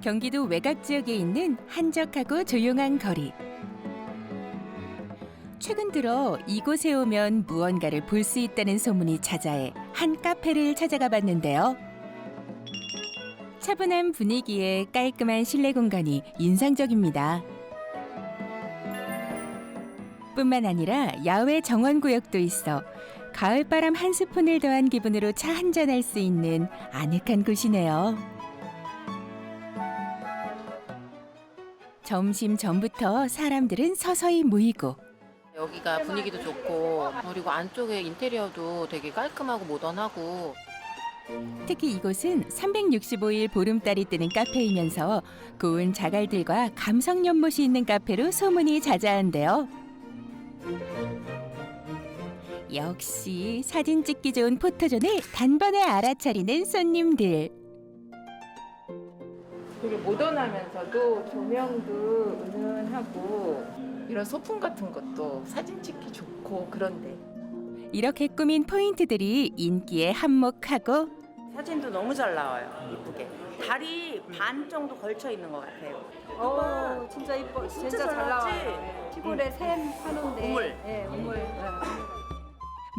경기도 외곽 지역에 있는 한적하고 조용한 거리. 최근 들어 이곳에 오면 무언가를 볼 수 있다는 소문이 자자해 한 카페를 찾아가 봤는데요. 차분한 분위기에 깔끔한 실내 공간이 인상적입니다. 뿐만 아니라 야외 정원 구역도 있어 가을바람 한 스푼을 더한 기분으로 차 한잔할 수 있는 아늑한 곳이네요. 점심 전부터 사람들은 서서히 모이고 여기가 분위기도 좋고 그리고 안쪽에 인테리어도 되게 깔끔하고 모던하고 특히 이곳은 365일 보름달이 뜨는 카페이면서 고운 자갈들과 감성 연못이 있는 카페로 소문이 자자한데요. 역시 사진 찍기 좋은 포토존을 단번에 알아차리는 손님들. 되게 모던하면서도 조명도 은은하고 이런 소품 같은 것도 사진 찍기 좋고 그런데 이렇게 꾸민 포인트들이 인기에 한몫하고 사진도 너무 잘 나와요. 이쁘게. 다리 반 정도 걸쳐 있는 것 같아요. 어, 진짜 이뻐. 진짜, 진짜 잘잘 나왔지? 나와요. 시골에 샘 파는데. 우물. 예, 우물. 예.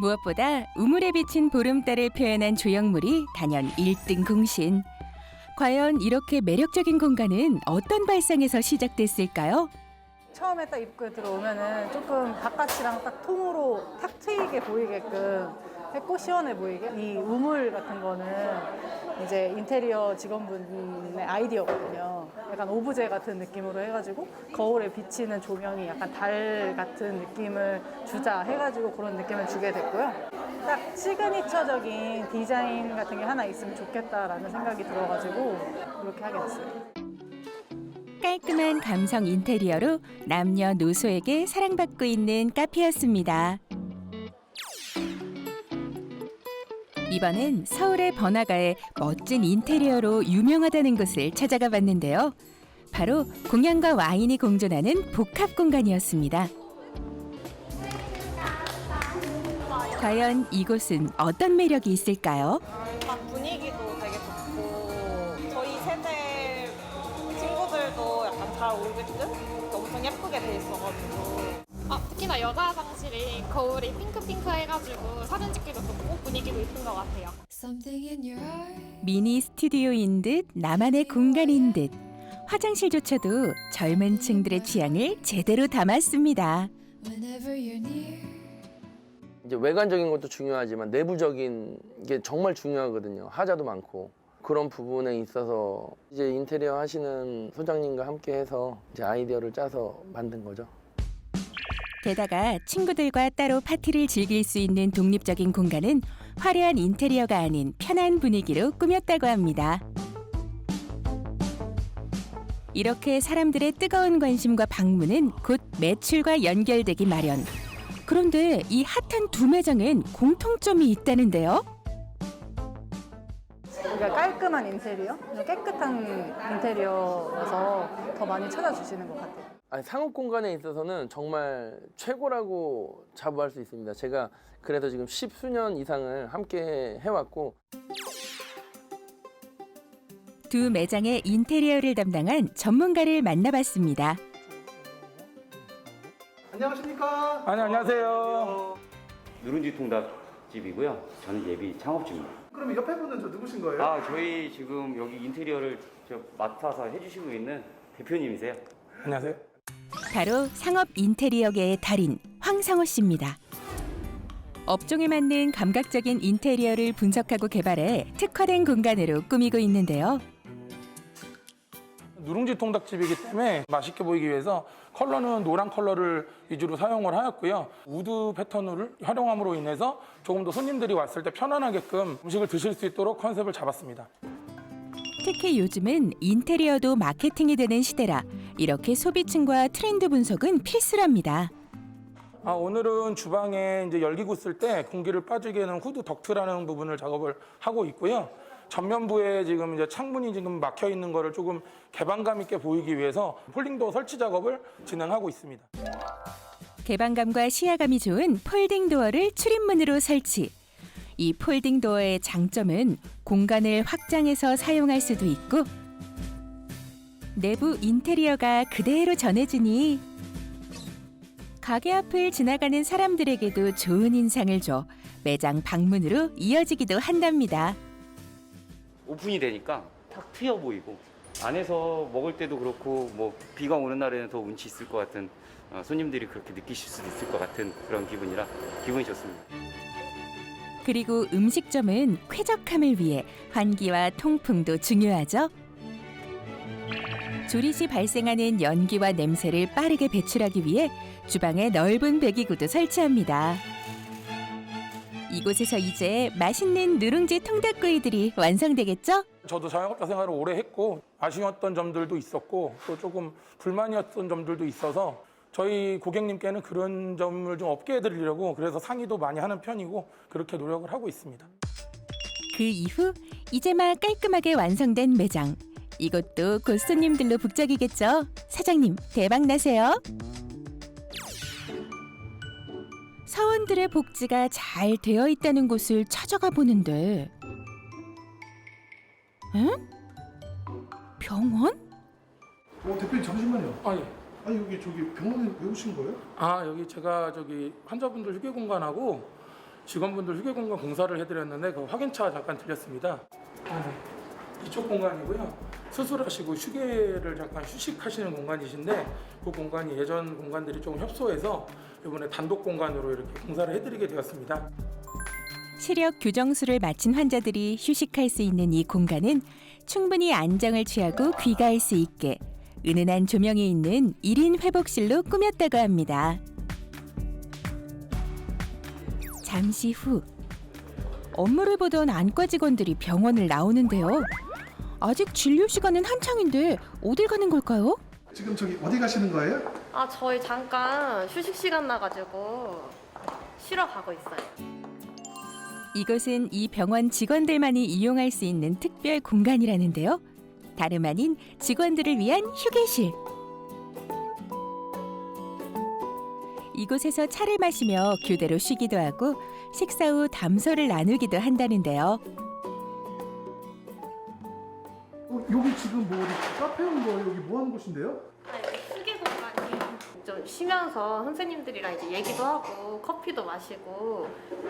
무엇보다 우물에 비친 보름달을 표현한 조형물이 단연 1등 공신. 과연 이렇게 매력적인 공간은 어떤 발상에서 시작됐을까요? 처음에 딱 입구에 들어오면은 조금 바깥이랑 딱 통으로 탁 트이게 보이게끔 했고 시원해 보이게 이 우물 같은 거는 이제 인테리어 직원분의 아이디어거든요. 약간 오브제 같은 느낌으로 해가지고 거울에 비치는 조명이 약간 달 같은 느낌을 주자 해가지고 그런 느낌을 주게 됐고요. 딱 시그니처적인 디자인 같은 게 하나 있으면 좋겠다라는 생각이 들어가지고 그렇게 하게 됐어요. 깔끔한 감성 인테리어로 남녀노소에게 사랑받고 있는 카페였습니다. 이번엔 서울의 번화가에 멋진 인테리어로 유명하다는 곳을 찾아가 봤는데요. 바로 공연과 와인이 공존하는 복합 공간이었습니다. 과연 이곳은 어떤 매력이 있을까요? 일단 분위기도 되게 좋고 저희 세대 친구들도 약간 잘 오게끔 엄청 예쁘게 돼 있어가지고 아, 특히나 여자 화장실이 거울이 핑크핑크 해가지고 사진 찍기도 좋고 분위기도 이쁜 것 같아요. 미니 스튜디오인 듯 나만의 공간인 듯 화장실조차도 젊은 층들의 취향을 제대로 담았습니다. 이제 외관적인 것도 중요하지만 내부적인 게 정말 중요하거든요. 하자도 많고 그런 부분에 있어서 이제 인테리어 하시는 소장님과 함께 해서 이제 아이디어를 짜서 만든 거죠. 게다가 친구들과 따로 파티를 즐길 수 있는 독립적인 공간은 화려한 인테리어가 아닌 편한 분위기로 꾸몄다고 합니다. 이렇게 사람들의 뜨거운 관심과 방문은 곧 매출과 연결되기 마련. 그런데 이 핫한 두 매장엔 공통점이 있다는데요. 그러니까 깔끔한 인테리어, 깨끗한 인테리어라서 더 많이 찾아주시는 것 같아요. 아니, 상업 공간에 있어서는 정말 최고라고 자부할 수 있습니다. 제가 그래서 지금 십수년 이상을 함께 해왔고 두 매장의 인테리어를 담당한 전문가를 만나봤습니다. 안녕하십니까? 아니, 안녕하세요. 누룽지 통닭집이고요. 저는 예비 창업주입니다. 그럼 옆에 분은 저 누구신 거예요? 아, 저희 지금 여기 인테리어를 저 맡아서 해주시고 있는 대표님이세요. 안녕하세요. 바로 상업 인테리어계의 달인 황상호 씨입니다. 업종에 맞는 감각적인 인테리어를 분석하고 개발해 특화된 공간으로 꾸미고 있는데요. 누룽지 통닭집이기 때문에 맛있게 보이기 위해서 컬러는 노란 컬러를 위주로 사용을 하였고요. 우드 패턴을 활용함으로 인해서 조금 더 손님들이 왔을 때 편안하게끔 음식을 드실 수 있도록 컨셉을 잡았습니다. 특히 요즘은 인테리어도 마케팅이 되는 시대라 이렇게 소비층과 트렌드 분석은 필수랍니다. 아, 오늘은 주방에 이제 열기구 쓸때 공기를 빠지게 하는 후드 덕트라는 부분을 작업을 하고 있고요. 전면부에 지금 이제 창문이 지금 막혀 있는 거를 조금 개방감 있게 보이기 위해서 폴딩도 설치 작업을 진행하고 있습니다. 개방감과 시야감이 좋은 폴딩 도어를 출입문으로 설치. 이 폴딩 도어의 장점은 공간을 확장해서 사용할 수도 있고 내부 인테리어가 그대로 전해지니 가게 앞을 지나가는 사람들에게도 좋은 인상을 줘 매장 방문으로 이어지기도 한답니다. 오픈이 되니까 탁 트여 보이고 안에서 먹을 때도 그렇고 뭐 비가 오는 날에는 더 운치 있을 것 같은 어, 손님들이 그렇게 느끼실 수도 있을 것 같은 그런 기분이라 기분이 좋습니다. 그리고 음식점은 쾌적함을 위해 환기와 통풍도 중요하죠. 조리 시 발생하는 연기와 냄새를 빠르게 배출하기 위해 주방에 넓은 배기구도 설치합니다. 이곳에서 이제 맛있는 누룽지 통닭구이들이 완성되겠죠? 저도 자영업자 생활을 오래 했고 아쉬웠던 점들도 있었고 또 조금 불만이었던 점들도 있어서 저희 고객님께는 그런 점을 좀 없게 해드리려고 그래서 상의도 많이 하는 편이고 그렇게 노력을 하고 있습니다. 그 이후 이제 막 깔끔하게 완성된 매장. 이곳도 곧 손님들로 북적이겠죠? 사장님, 대박 나세요. 사원들의 복지가 잘 되어 있다는 곳을 찾아가 보는데, 응? 병원? 어, 대표님 잠시만요. 아, 예. 아니 여기 저기 병원에 왜 오신 거예요? 아 여기 제가 저기 환자분들 휴게 공간하고 직원분들 휴게 공간 공사를 해드렸는데 그 확인차 잠깐 드렸습니다. 아, 네. 이쪽 공간이고요. 수술하시고 휴게를 잠깐 휴식하시는 공간이신데 그 공간이 예전 공간들이 조금 협소해서 이번에 단독 공간으로 이렇게 공사를 해드리게 되었습니다. 시력 교정술을 마친 환자들이 휴식할 수 있는 이 공간은 충분히 안정을 취하고 귀가할 수 있게 은은한 조명이 있는 1인 회복실로 꾸몄다고 합니다. 잠시 후 업무를 보던 안과 직원들이 병원을 나오는데요. 아직 진료 시간은 한창인데 어딜 가는 걸까요? 지금 저기 어디 가시는 거예요? 아 저희 잠깐 휴식 시간 나가지고 쉬러 가고 있어요. 이곳은 이 병원 직원들만이 이용할 수 있는 특별 공간이라는데요. 다름 아닌 직원들을 위한 휴게실. 이곳에서 차를 마시며 교대로 쉬기도 하고 식사 후 담소를 나누기도 한다는데요. 여기 지금 뭐 어디 카페 온 거예요? 여기 뭐 하는 곳인데요? 휴게 공간이에요. 좀 쉬면서 선생님들이랑 이제 얘기도 하고 커피도 마시고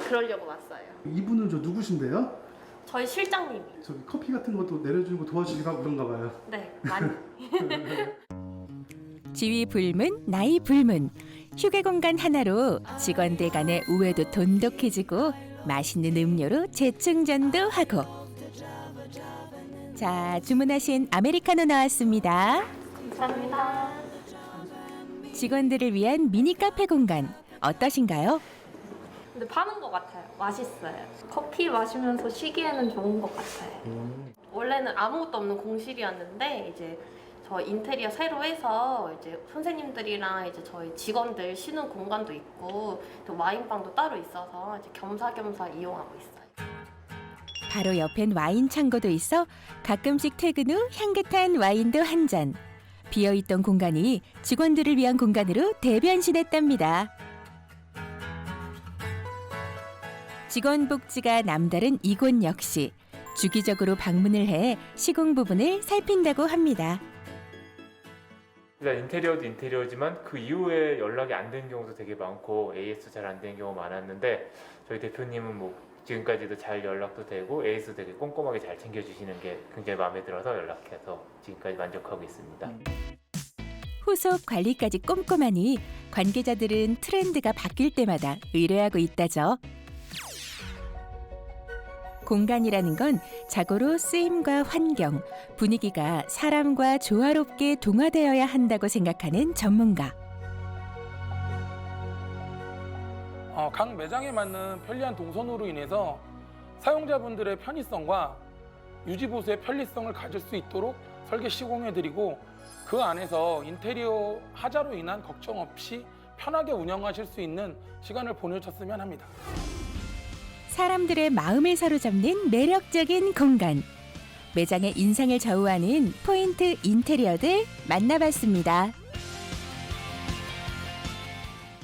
그러려고 왔어요. 이분은 저 누구신데요? 저희 실장님이. 저기 커피 같은 것도 내려주는 거 도와주시고 하고 그런가 봐요. 네, 많이. 지위 불문, 나이 불문. 휴게 공간 하나로 직원들 간의 우애도 돈독해지고 맛있는 음료로 재충전도 하고. 자, 주문하신 아메리카노 나왔습니다. 감사합니다. 직원들을 위한 미니 카페 공간 어떠신가요? 근데 파는 것 같아요. 맛있어요. 커피 마시면서 쉬기에는 좋은 것 같아요. 원래는 아무것도 없는 공실이었는데 이제 저 인테리어 새로 해서 이제 선생님들이랑 이제 저희 직원들 쉬는 공간도 있고 또 와인방도 따로 있어서 이제 겸사겸사 이용하고 있어요. 바로 옆엔 와인 창고도 있어 가끔씩 퇴근 후 향긋한 와인도 한 잔. 비어있던 공간이 직원들을 위한 공간으로 대변신했답니다. 직원 복지가 남다른 이곳 역시 주기적으로 방문을 해 시공 부분을 살핀다고 합니다. 일단 인테리어도 인테리어지만 그 이후에 연락이 안 된 경우도 되게 많고 AS 잘 안 된 경우 많았는데 저희 대표님은 뭐 지금까지도 잘 연락도 되고 AS 되게 꼼꼼하게 잘 챙겨주시는 게 굉장히 마음에 들어서 연락해서 지금까지 만족하고 있습니다. 후속 관리까지 꼼꼼하니 관계자들은 트렌드가 바뀔 때마다 의뢰하고 있다죠. 공간이라는 건 자고로 쓰임과 환경, 분위기가 사람과 조화롭게 동화되어야 한다고 생각하는 전문가. 어, 각 매장에 맞는 편리한 동선으로 인해서 사용자분들의 편의성과 유지보수의 편리성을 가질 수 있도록 설계 시공해드리고 그 안에서 인테리어 하자로 인한 걱정 없이 편하게 운영하실 수 있는 시간을 보내셨으면 합니다. 사람들의 마음을 사로잡는 매력적인 공간. 매장의 인상을 좌우하는 포인트 인테리어들 만나봤습니다.